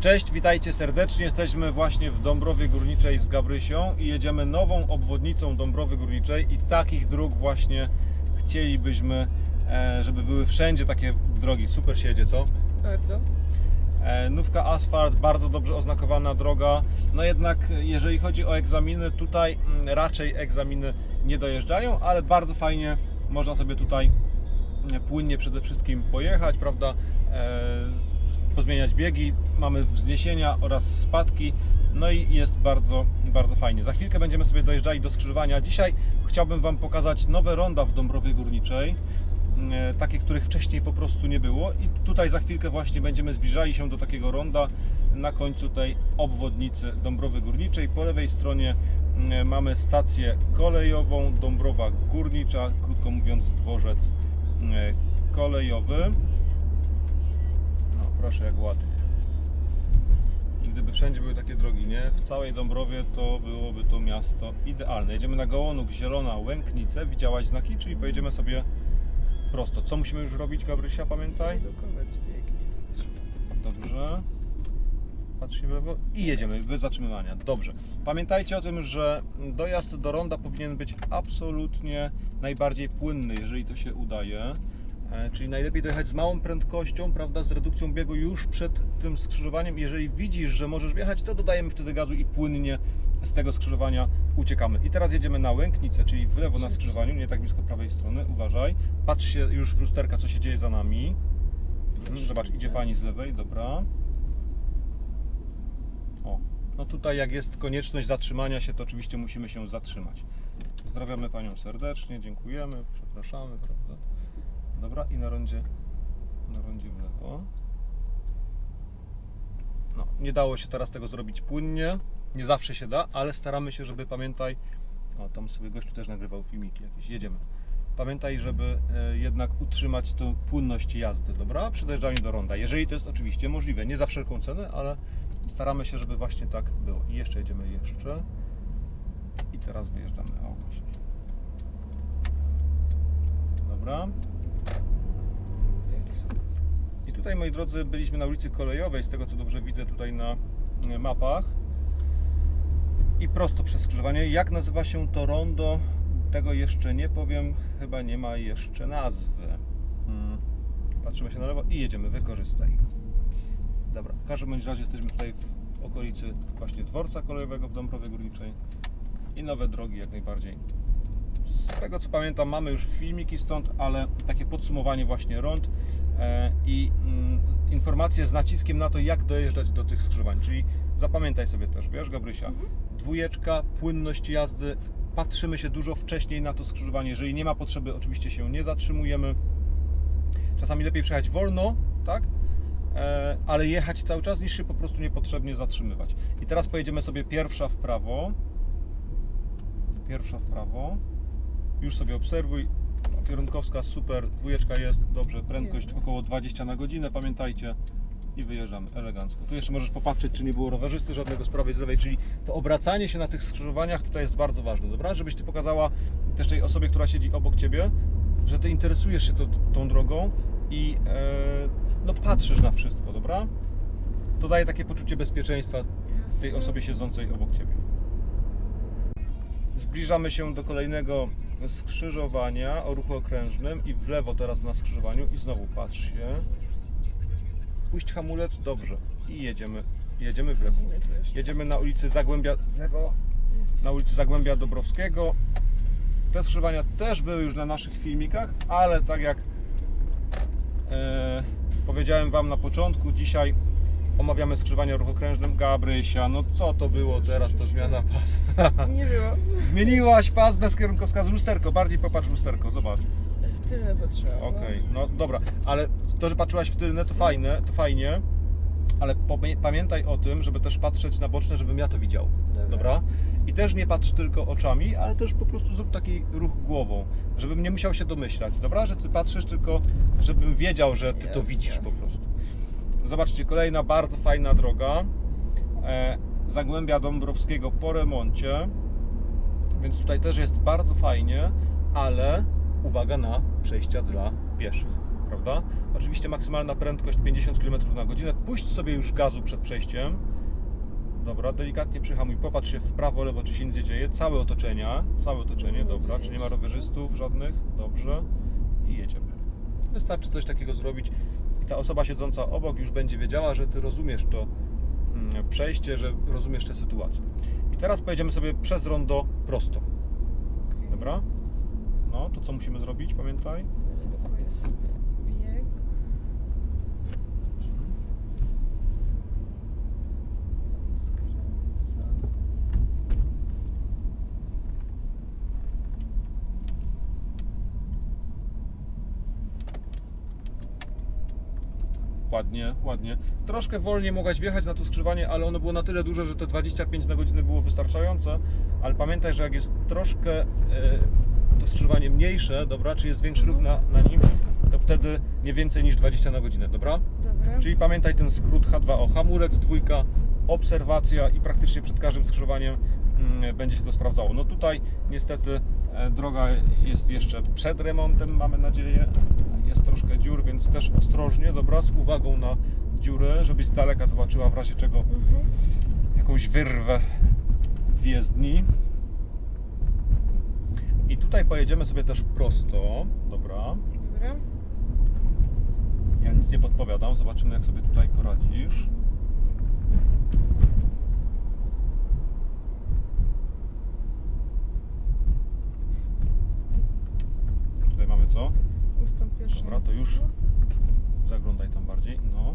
Cześć, witajcie serdecznie. Jesteśmy właśnie w Dąbrowie Górniczej z Gabrysią i jedziemy nową obwodnicą Dąbrowy Górniczej i takich dróg właśnie chcielibyśmy, e, żeby były wszędzie takie drogi. Super się jedzie, co? Bardzo. E, Nówka asfalt, bardzo dobrze oznakowana droga. No jednak jeżeli chodzi o egzaminy, tutaj mm, raczej egzaminy nie dojeżdżają, ale bardzo fajnie można sobie tutaj mm, płynnie przede wszystkim pojechać, prawda? Pozmieniać biegi, mamy wzniesienia oraz spadki, no i jest bardzo, bardzo fajnie. Za chwilkę będziemy sobie dojeżdżali do skrzyżowania. Dzisiaj chciałbym Wam pokazać nowe ronda w Dąbrowie Górniczej e, takie, których wcześniej po prostu nie było. I tutaj za chwilkę właśnie będziemy zbliżali się do takiego ronda na końcu tej obwodnicy Dąbrowy Górniczej. Po lewej stronie e, mamy stację kolejową Dąbrowa Górnicza, krótko mówiąc dworzec e, kolejowy. Proszę jak ładnie. I gdyby wszędzie były takie drogi, nie? W całej Dąbrowie to byłoby to miasto idealne. Jedziemy na Gołonuk, Zielona, Łęknice. Widziałaś znaki, czyli pojedziemy sobie prosto. Co musimy już robić, Gabrysia, pamiętaj? Zredukować bieg i zatrzymać. Dobrze. Patrz się w lewo i jedziemy bez zatrzymywania. Dobrze. Pamiętajcie o tym, że dojazd do ronda powinien być absolutnie najbardziej płynny, jeżeli to się udaje. E, Czyli najlepiej dojechać z małą prędkością, prawda, z redukcją biegu już przed tym skrzyżowaniem. Jeżeli widzisz, że możesz wjechać, to dodajemy wtedy gazu i płynnie z tego skrzyżowania uciekamy. I teraz jedziemy na Łęknicę, czyli w lewo na skrzyżowaniu, nie tak blisko prawej strony. Uważaj. Patrz się już w lusterka, co się dzieje za nami. Zobacz, idzie pani z lewej, dobra. O, no tutaj jak jest konieczność zatrzymania się, to oczywiście musimy się zatrzymać. Pozdrawiamy panią serdecznie, dziękujemy, przepraszamy, prawda? Dobra, i na rondzie, na rondzie w lewo. No, nie dało się teraz tego zrobić płynnie, nie zawsze się da, ale staramy się, żeby pamiętaj, o tam sobie gościu też nagrywał filmiki jakieś, jedziemy. Pamiętaj, żeby e, jednak utrzymać tą płynność jazdy, dobra? Przy do ronda, jeżeli to jest oczywiście możliwe, nie za wszelką cenę, ale staramy się, żeby właśnie tak było. I jeszcze jedziemy jeszcze. I teraz wyjeżdżamy. O, właśnie. Dobra. Tutaj, moi drodzy, byliśmy na ulicy Kolejowej, z tego co dobrze widzę tutaj na e, mapach. I prosto przez skrzyżowanie. Jak nazywa się to rondo? Tego jeszcze nie powiem. Chyba nie ma jeszcze nazwy. Hmm. Patrzymy się na lewo i jedziemy. Wykorzystaj. Dobra, w każdym bądź razie jesteśmy tutaj w okolicy właśnie dworca kolejowego w Dąbrowie Górniczej i nowe drogi jak najbardziej. Z tego co pamiętam mamy już filmiki stąd, ale takie podsumowanie właśnie rond e, i mm, informacje z naciskiem na to jak dojeżdżać do tych skrzyżowań, czyli zapamiętaj sobie też, wiesz Gabrysia, dwójeczka, płynność jazdy, patrzymy się dużo wcześniej na to skrzyżowanie, jeżeli nie ma potrzeby oczywiście się nie zatrzymujemy, czasami lepiej przejechać wolno, tak? E, ale jechać cały czas niż się po prostu niepotrzebnie zatrzymywać. I teraz pojedziemy sobie pierwsza w prawo. Pierwsza w prawo. Już sobie obserwuj. Kierunkowska super, dwójeczka jest, dobrze, prędkość około 20 na godzinę, pamiętajcie. I wyjeżdżamy elegancko. Tu jeszcze możesz popatrzeć, czy nie było rowerzysty żadnego z prawej, z lewej, czyli to obracanie się na tych skrzyżowaniach tutaj jest bardzo ważne, dobra? Żebyś Ty pokazała też tej osobie, która siedzi obok Ciebie, że Ty interesujesz się to, tą drogą i e, no, patrzysz na wszystko, dobra? To daje takie poczucie bezpieczeństwa tej osobie siedzącej obok Ciebie. Zbliżamy się do kolejnego skrzyżowania o ruchu okrężnym i w lewo teraz na skrzyżowaniu i znowu patrz się. Puść hamulec, dobrze. I jedziemy, jedziemy w lewo. Jedziemy na ulicy Zagłębia, lewo, na ulicy Zagłębia Dobrowskiego. Te skrzyżowania też były już na naszych filmikach, ale tak jak e, powiedziałem Wam na początku, dzisiaj omawiamy skrzyżowanie ruchu okrężnym. Gabrysia, no co to było teraz, to zmiana pasa. Nie było. Zmieniłaś pas bez kierunkowskazu, lusterko, bardziej popatrz w lusterko, zobacz. W tyle potrzeba. Okej, no dobra, ale to, że patrzyłaś w tylne, to fajne, to fajnie, ale pomie- pamiętaj o tym, żeby też patrzeć na boczne, żebym ja to widział, dobra. Dobra. I też nie patrz tylko oczami, ale też po prostu zrób taki ruch głową, żebym nie musiał się domyślać, dobra? Że ty patrzysz tylko, żebym wiedział, że ty to Jasne. widzisz po prostu. Zobaczcie, kolejna bardzo fajna droga, e, Zagłębia Dąbrowskiego po remoncie, więc tutaj też jest bardzo fajnie, ale uwaga na przejścia dla pieszych. prawda? Oczywiście maksymalna prędkość 50 km na godzinę. Puść sobie już gazu przed przejściem. Dobra, delikatnie przyhamuj, popatrz się w prawo, lewo, czy się nic nie dzieje. Całe otoczenia, całe otoczenie, Nie dobra. Czy nie ma rowerzystów żadnych? Dobrze. I jedziemy. Wystarczy coś takiego zrobić ta osoba siedząca obok już będzie wiedziała, że ty rozumiesz to mm, przejście, że rozumiesz tę sytuację. I teraz pojedziemy sobie przez rondo prosto. Dobra? No, to co musimy zrobić, pamiętaj bieg. Skręcam. Ładnie, ładnie. Troszkę wolniej mogłaś wjechać na to skrzyżowanie, ale ono było na tyle duże, że te 25 na godzinę było wystarczające. Ale pamiętaj, że jak jest troszkę e, to skrzyżowanie mniejsze, dobra, czy jest większy ruch na, na nim, to wtedy nie więcej niż 20 na godzinę, dobra? Dobra. Czyli pamiętaj ten skrót H2O, hamulec, dwójka, obserwacja i praktycznie przed każdym skrzyżowaniem mm, będzie się to sprawdzało. No tutaj niestety e, droga jest jeszcze przed remontem, mamy nadzieję. Jest troszkę dziur, więc też ostrożnie, dobra, z uwagą na dziury, żebyś z daleka zobaczyła w razie czego Mhm. jakąś wyrwę w jezdni. I tutaj pojedziemy sobie też prosto, dobra. Dobra. Ja nic nie podpowiadam, zobaczymy jak sobie tutaj poradzisz. Tutaj mamy co? Ustąp pierwszy. Dobra, to już. Zaglądaj tam bardziej. No.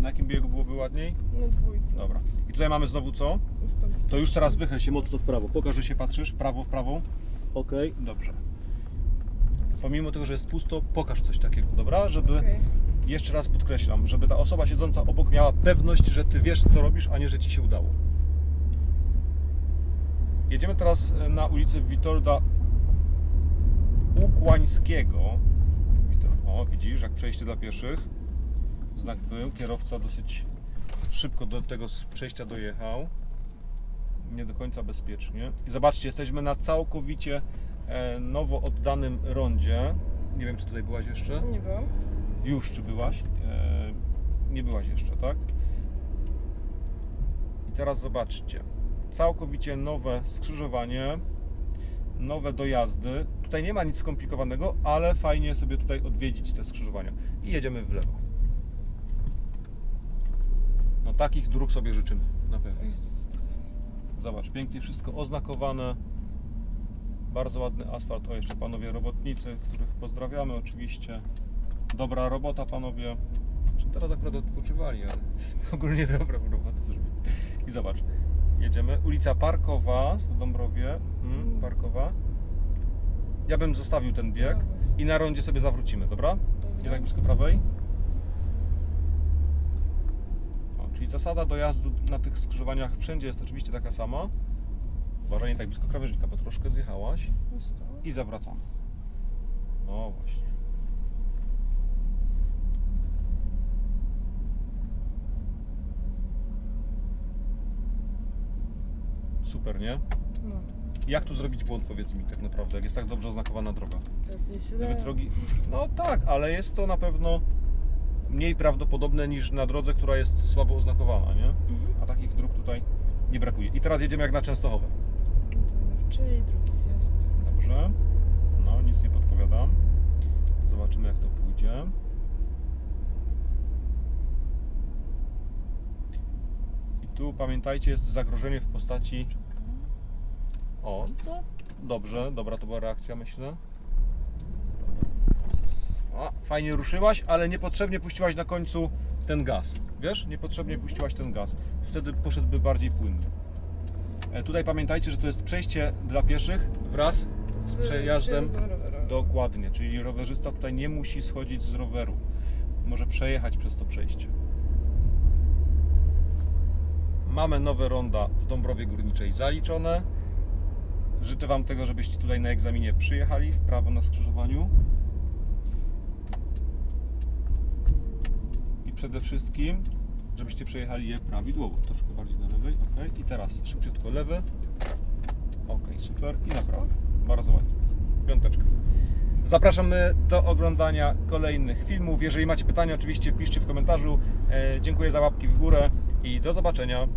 Na jakim biegu byłoby ładniej? Na dwójce. Dobra. I tutaj mamy znowu co? Ustąp To już teraz wychyl się mocno w prawo. Pokaż, że się patrzysz w prawo, w prawo. Ok, dobrze. Pomimo tego, że jest pusto, pokaż coś takiego, dobra? Żeby Okej. jeszcze raz podkreślam, żeby ta osoba siedząca obok miała pewność, że ty wiesz, co robisz, a nie, że ci się udało. Jedziemy teraz e, na ulicę Witolda Ukłańskiego. O, widzisz, jak przejście dla pieszych. Znak był, kierowca dosyć szybko do tego przejścia dojechał. Nie do końca bezpiecznie. I zobaczcie, jesteśmy na całkowicie e, nowo oddanym rondzie. Nie wiem, czy tutaj byłaś jeszcze. Nie byłam. Już, czy byłaś? E, nie byłaś jeszcze, tak? I teraz zobaczcie. Całkowicie nowe skrzyżowanie, nowe dojazdy. Tutaj nie ma nic skomplikowanego, ale fajnie sobie tutaj odwiedzić te skrzyżowania. I jedziemy w lewo. No takich dróg sobie życzymy, na pewno. Zobacz, pięknie wszystko oznakowane. Bardzo ładny asfalt. O, jeszcze panowie robotnicy, których pozdrawiamy oczywiście. Dobra robota, panowie. Teraz akurat odpoczywali, ale ogólnie dobrą robotę zrobili. I zobacz, jedziemy. Ulica Parkowa w Dąbrowie. Mhm, Parkowa. Ja bym zostawił ten bieg i na rondzie sobie zawrócimy, dobra? Nie tak blisko prawej. O, czyli zasada dojazdu na tych skrzyżowaniach wszędzie jest oczywiście taka sama. Uważaj, nie tak blisko krawężnika, bo troszkę zjechałaś. Ustąp. I zawracamy. O, właśnie. Super, nie? No. Jak tu zrobić błąd, powiedz mi tak naprawdę, jak jest tak dobrze oznakowana droga? Pewnie się Gdyby da. drogi... No tak, ale jest to na pewno mniej prawdopodobne niż na drodze, która jest słabo oznakowana, nie? Mhm. A takich dróg tutaj nie brakuje. I teraz jedziemy jak na Częstochowę. Dobra, czyli drugi zjazd. Dobrze. No, nic nie podpowiadam. Zobaczymy jak to pójdzie. I tu pamiętajcie, jest zagrożenie w postaci. O, no, dobrze, dobra to była reakcja, myślę. A, fajnie ruszyłaś, ale niepotrzebnie puściłaś na końcu ten gaz. Wiesz? Niepotrzebnie puściłaś ten gaz. Wtedy poszedłby bardziej płynnie. E, Tutaj pamiętajcie, że to jest przejście dla pieszych wraz z przejazdem. Dokładnie, czyli rowerzysta tutaj nie musi schodzić z roweru. Może przejechać przez to przejście. Mamy nowe ronda w Dąbrowie Górniczej zaliczone. Życzę Wam tego, żebyście tutaj na egzaminie przyjechali w prawo na skrzyżowaniu. I przede wszystkim, żebyście przejechali je prawidłowo. Troszkę bardziej do lewej, ok. I teraz szybciutko lewy. Ok, super. I na prawo. Bardzo ładnie. Piąteczka. Zapraszamy do oglądania kolejnych filmów. Jeżeli macie pytania, oczywiście piszcie w komentarzu. E, dziękuję za łapki w górę i do zobaczenia.